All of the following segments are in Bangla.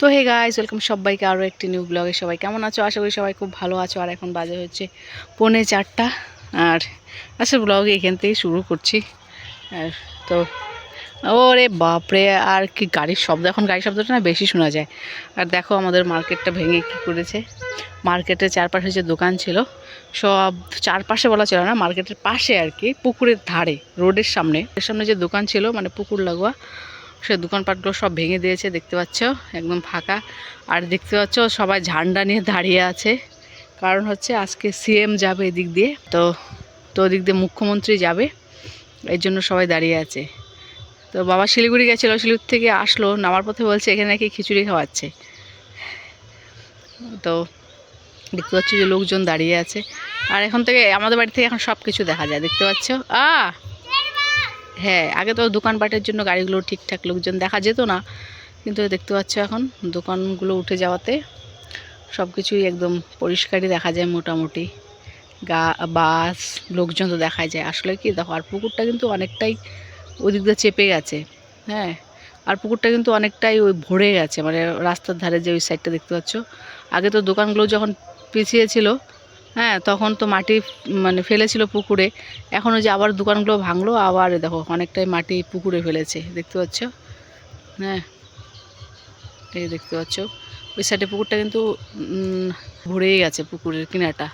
তো হে গাইস ওয়েলকাম সবাইকে আরও একটি নিউ ব্লগে সবাই কেমন আছো? আশা করি সবাই খুব ভালো আছো। আর এখন বাজে হচ্ছে পৌনে চারটা। আর আচ্ছা ব্লগ এখান থেকে শুরু করছি। আর তো, ওরে বাপরে, আর কি গাড়ির শব্দ। এখন গাড়ির শব্দটা না বেশি শোনা যায়। আর দেখো আমাদের মার্কেটটা ভেঙে কী করেছে। মার্কেটের চারপাশে যে দোকান ছিল, সব চারপাশে বলা ছিল না, মার্কেটের পাশে আর কি, পুকুরের ধারে, রোডের সামনে। সামনে যে দোকান ছিল মানে পুকুর লাগোয়া সে দোকানপাটগুলো সব ভেঙে দিয়েছে, দেখতে পাচ্ছ? একদম ফাঁকা। আর দেখতে পাচ্ছ, সবাই ঝান্ডা নিয়ে দাঁড়িয়ে আছে। কারণ হচ্ছে আজকে সিএম যাবে এদিক দিয়ে। তো তো ওদিক দিয়ে মুখ্যমন্ত্রী যাবে। এই জন্য সবাই দাঁড়িয়ে আছে। তো বাবা শিলিগুড়ি গেছিল, শিলিগুড়ি থেকে আসলো, নামার পথে বলছে এখানে নাকি খিচুড়ি খাওয়াচ্ছে। তো দেখতে পাচ্ছি যে লোকজন দাঁড়িয়ে আছে। আর এখন থেকে আমাদের বাড়ি থেকে এখন সব কিছু দেখা যায়, দেখতে পাচ্ছ? আ হ্যাঁ আগে তো দোকানপাটের জন্য গাড়িগুলো ঠিকঠাক লোকজন দেখা যেত না। কিন্তু দেখতে পাচ্ছ এখন দোকানগুলো উঠে যাওয়াতে সব কিছুই একদম পরিষ্কারই দেখা যায় মোটামুটি। গা, বাস, লোকজন তো দেখা যায়। আসলে কি দেখো, আর পুকুরটা কিন্তু অনেকটাই ওদিক দিয়ে চেপে গেছে। হ্যাঁ আর পুকুরটা কিন্তু অনেকটাই ওই ভরে গেছে। মানে রাস্তার ধারে যে ওই সাইডটা দেখতে পাচ্ছ। আগে তো দোকানগুলো যখন পিছিয়ে ছিল হ্যাঁ তখন তো মাটি মানে ফেলেছিল পুকুরে। এখন ওই যে আবার দোকানগুলো ভাঙলো, আবার দেখো অনেকটাই মাটি পুকুরে ফেলেছে, দেখতে পাচ্ছ? হ্যাঁ এই দেখতে পাচ্ছ। ওই সাইডে পুকুরটা কিন্তু ভরেই গেছে পুকুরের কিনাটা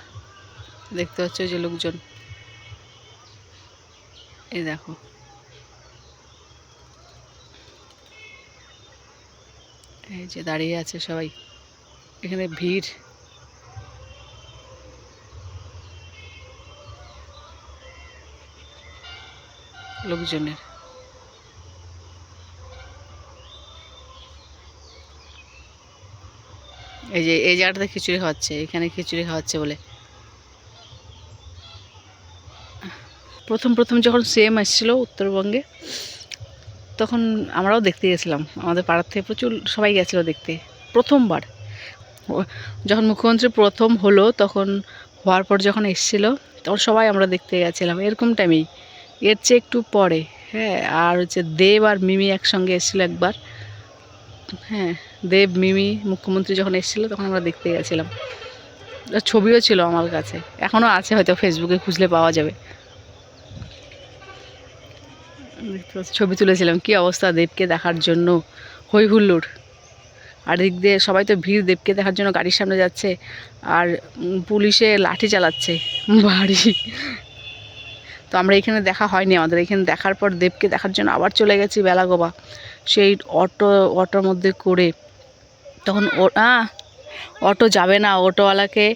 দেখতে পাচ্ছ যে লোকজন। এই দেখো। এই যে দাঁড়িয়ে আছে সবাই। এখানে ভিড়। লোকজনের। এই যে, এই জায়গাটাতে খিচুড়ি খাওয়াচ্ছে, এখানে খিচুড়ি খাওয়াচ্ছে বলে। প্রথম প্রথম যখন সিএম এসেছিল উত্তরবঙ্গে, তখন আমরাও দেখতে গেছিলাম। আমাদের পাড়ার থেকে প্রচুর সবাই গেছিল দেখতে, প্রথমবার। যখন মুখ্যমন্ত্রী প্রথম হলো তখন হওয়ার পর যখন এসেছিল, তখন সবাই আমরা দেখতে গেছিলাম, এরকম টাইমেই এর চেয়ে একটু পরে হ্যাঁ আর হচ্ছে দেব আর মিমি একসঙ্গে এসেছিল একবার। হ্যাঁ দেব, মিমি, মুখ্যমন্ত্রী যখন এসেছিল তখন আমরা দেখতে গেছিলাম। ছবিও ছিল আমার কাছে, এখনও আছে হয়তো ফেসবুকে, খুঁজলে পাওয়া যাবে। ছবি তুলেছিলাম, কি অবস্থা দেবকে দেখার জন্য? হই হুল্লোড়। আর দিক দিয়ে সবাই তো ভিড়, দেবকে দেখার জন্য গাড়ির সামনে যাচ্ছে, আর পুলিশে লাঠি চালাচ্ছে, বাড়ি। তো আমরা এখানে দেখা হয়নি। আমাদের এখানে দেখার পর দেবকে দেখার জন্য আবার চলে গেছি বেলাগোবা। সেই অটো, অটোর মধ্যে করে তখন ও অটো যাবে না, অটোওয়ালাকে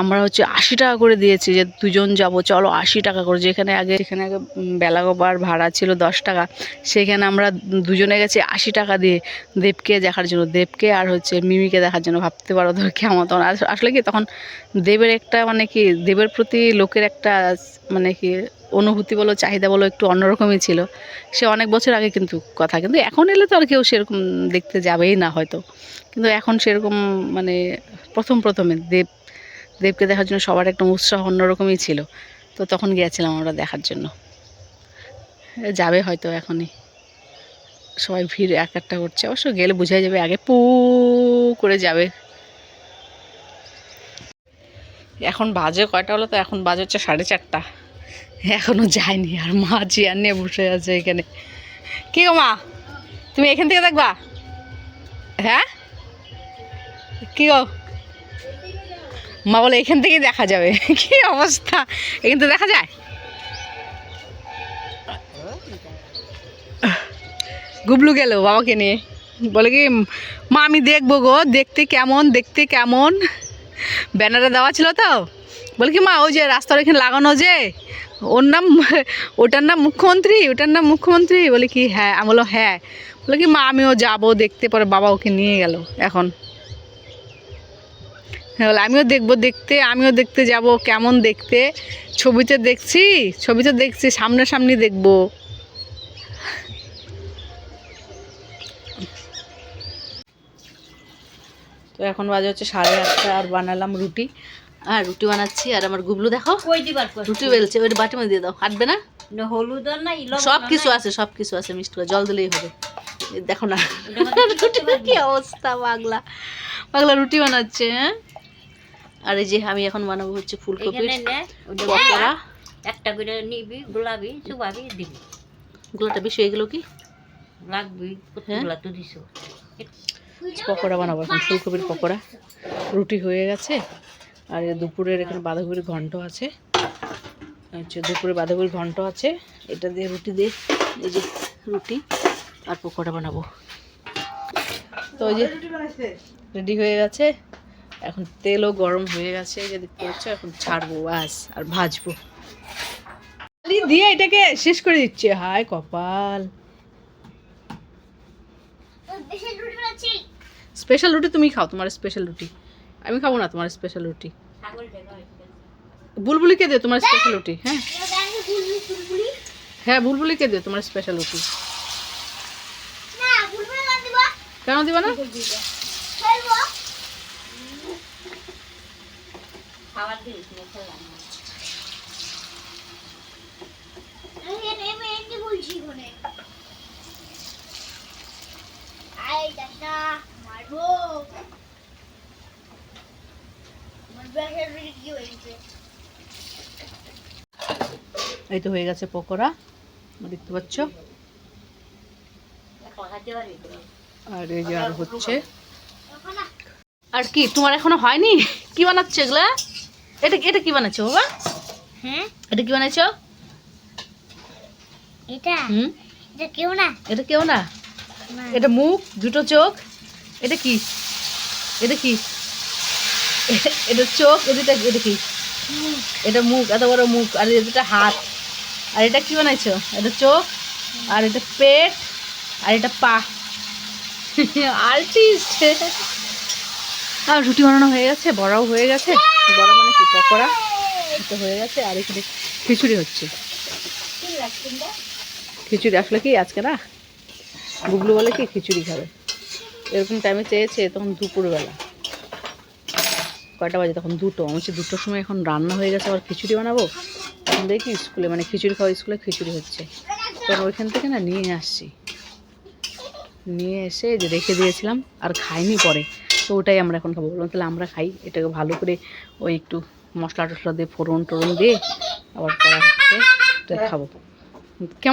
আমরা হচ্ছে আশি টাকা করে দিয়েছি যে দুজন যাব, চলো আশি টাকা করে। যেখানে আগে যেখানে আগে বেলাগোবার ভাড়া ছিল দশ টাকা, সেখানে আমরা দুজনে গেছি আশি টাকা দিয়ে দেবকে দেখার জন্য। দেবকে আর হচ্ছে মিমিকে দেখার জন্য। ভাবতে পারো ধর কেমন তখন আস- আসলে কি তখন দেবের একটা মানে কি, দেবের প্রতি লোকের একটা মানে কি অনুভূতি বলো, চাহিদা বলো একটু অন্যরকমই ছিল। সে অনেক বছর আগে কিন্তু কথা, কিন্তু এখন এলে তো আর কেউ সেরকম দেখতে যাবেই না হয়তো। কিন্তু এখন সেরকম মানে প্রথম প্রথমে দেব, দেবকে দেখার জন্য সবার একটা উৎসাহ অন্যরকমই ছিল। তো তখন গিয়েছিলাম আমরা দেখার জন্য। যাবে হয়তো এখনই। সবাই ভিড় এক একটা করছে, অবশ্য গেলে বোঝা যাবে আগে পু করে যাবে। এখন বাজে কয়টা হলো তো? এখন বাজে হচ্ছে সাড়ে চারটা। এখনও যায়নি আর মা চেয়ার নিয়ে বসে আছে এখানে। কি গো মা? তুমি এখান থেকে দেখবা? হ্যাঁ? কি গো? মা বলে, এখান থেকেই দেখা যাবে। কি অবস্থা? এখান থেকে দেখা যায়? গুবলু গেল বাবাকে নিয়ে। বলে কি, মা, আমি দেখব গো, দেখতে কেমন দেখতে কেমন? ব্যানারে দেওয়া ছিল তো। বলে কি, মা, ওই যে রাস্তার এখানে লাগানো যে ওর নাম, ওটার নাম মুখ্যমন্ত্রী, ওটার নাম মুখ্যমন্ত্রী, বলে কি হ্যাঁ আমি বলো হ্যাঁ। বলে কি, মা, আমিও যাব, দেখতে পরে বাবা ওকে নিয়ে গেল, এখন। হ্যাঁ বলে, আমিও দেখব, দেখতে, আমিও দেখতে যাব, কেমন দেখতে? ছবিতে দেখছি ছবিতে দেখছি, সামনাসামনি দেখব। তো এখন বাজে হচ্ছে সাড়ে আটটা, আর বানালাম রুটি। আর রুটি বানাচ্ছি আর আমার গুবলু দেখো রুটি বেলছে ওই বাটি মধ্যে দিয়ে দাও হাঁটবে না? হলুদ সব কিছু আছে সব কিছু আছে মিষ্টি করে জল দিলেই হবে। দেখো না রুটির কি অবস্থা পাগলা। পাগলা রুটি বানাচ্ছে হ্যাঁ? আর এই যে আমি এখন বানাবো হচ্ছে ফুলকপির পকোড়া। একটা করে নিবি গোলাবি চুবাবি দিবি। গুলোটা বেশি এগুলো কি? লাগবি কতগুলা তো দিছো। পকোড়া বানাবো এখন ফুলকপির পকোড়া। রুটি হয়ে গেছে আর এই দুপুরের এখানে বাঁধাকপির ঘন্ট আছে। হচ্ছে দুপুরে বাঁধাকপির ঘন্ট আছে। এটা দিয়ে রুটি দিয়ে এই যে রুটি আর পকোড়া বানাবো। তো ওই যে রেডি হয়ে গেছে। এখন তেলও গরম হয়ে গেছে এই যে দেখতে পাচ্ছ এখন ছাড়বো ব্যাস আর ভাজবো। দিয়ে এটাকে শেষ করে দিচ্ছে। হায় কপাল। স্পেশাল রুটি তুমি খাও তোমার স্পেশাল রুটি। আমি খাব না তোমার স্পেশাল রুটি। বুলবুলিকে দে তোমার স্পেশাল রুটি হ্যাঁ? হ্যাঁ বুলবুলিকে দে তোমার স্পেশাল রুটি কেন দিবা? না? খাবার দিস না খেলাম না। এই তো হয়ে গেছে পকোড়া। দেখতে পাচ্ছ? আর এই যে আর হচ্ছে। আর কি তোমার এখনও হয়নি? কি বানাচ্ছ এগুলা? এটা এটা কি বানাচ্ছো বাবা? হ্যাঁ এটা কি বানাচ্ছো? এটা? হুম? এটা কেউ না। এটা কেউ না। এটা মুখ দুটো চোখ। এটা কি? এটা কি? এটা চোখ এটা এটা কি? এটা মুখ, এত বড় মুখ, আর এটা হাত। আর এটা কি বানাইছো? এটা চোখ, আর এটা পেট, আর এটা পা। আর্টিস্ট আর রুটি বানানো হয়ে গেছে, বড়াও হয়ে গেছে। বড়া মানে কি, পকোড়া? এটা হয়ে গেছে, আর এখানে খিচুড়ি হচ্ছে। খিচুড়ি আসলে কি, আজকে না, গুগলু বলে কি, খিচুড়ি খাবে। এরকম টাইমে চেয়েছে, তখন দুপুরবেলা। কয়টা বাজে তখন দুটো। আমি হচ্ছে দুটোর সময় এখন রান্না হয়ে গেছে, আবার খিচুড়ি বানাবো? তখন দেখি স্কুলে মানে খিচুড়ি খাওয়া, স্কুলে খিচুড়ি হচ্ছে। তখন ওইখান থেকে না নিয়ে আসছি। নিয়ে এসে যে রেখে দিয়েছিলাম, আর খাইনি পরে। তো ওটাই আমরা এখন খাব। বললাম, তাহলে আমরা খাই। এটাকে ভালো করে ওই একটু মশলা টশলা দিয়ে ফোড়ন টোড়ন দিয়ে আবার করা হচ্ছে খাব। কেমন